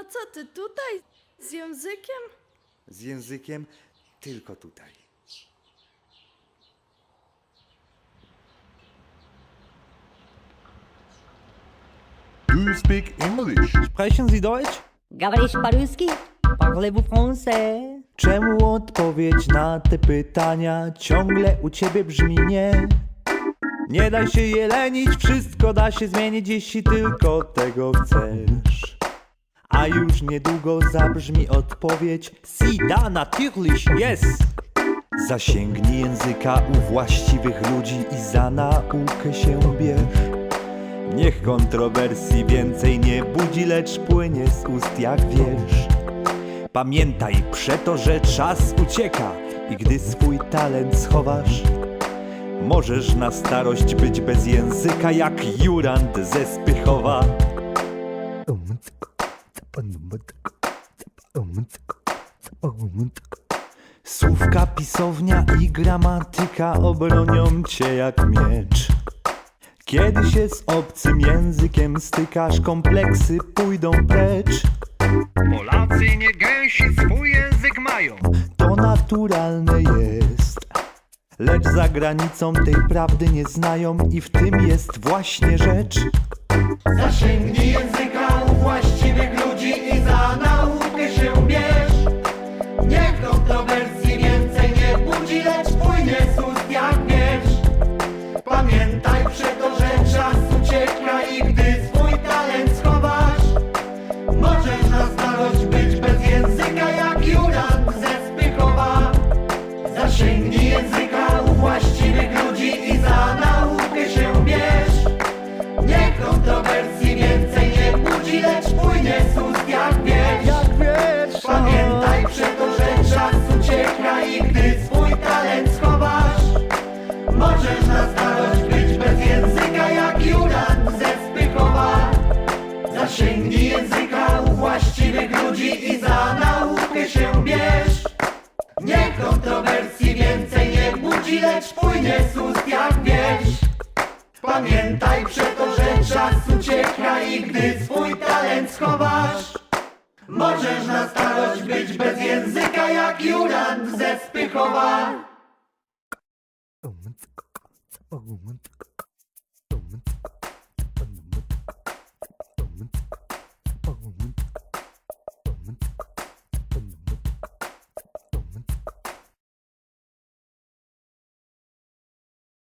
No co ty tutaj? Z językiem? Z językiem tylko tutaj. You speak English. Sprechen Sie Deutsch? Gabriel Paruski? Parlez-vous français? Czemu odpowiedź na te pytania ciągle u ciebie brzmi nie? Nie daj się jelenić, wszystko da się zmienić, jeśli tylko tego chcesz. A już niedługo zabrzmi odpowiedź Si, da, natürlich, yes! Zasięgnij języka u właściwych ludzi i za naukę się bierz. Niech kontrowersji więcej nie budzi, lecz płynie z ust jak wiersz. Pamiętaj przeto, że czas ucieka i gdy swój talent schowasz, możesz na starość być bez języka jak Jurand ze Spychowa. Słówka, pisownia i gramatyka obronią cię jak miecz. Kiedy się z obcym językiem stykasz, kompleksy pójdą precz. Polacy nie gęsi swój język mają. To naturalne jest. Lecz za granicą tej prawdy nie znają i w tym jest właśnie rzecz. Zasięgnij języka u właściwych Zasięgnij języka u właściwych ludzi i za naukę się bierz. Niech kontrowersji więcej nie budzi, lecz płynie z ust jak wiersz. Pamiętaj przeto, że czas ucieka i gdy swój talent schowasz, możesz na starość być bez języka jak Juran ze Spychowa.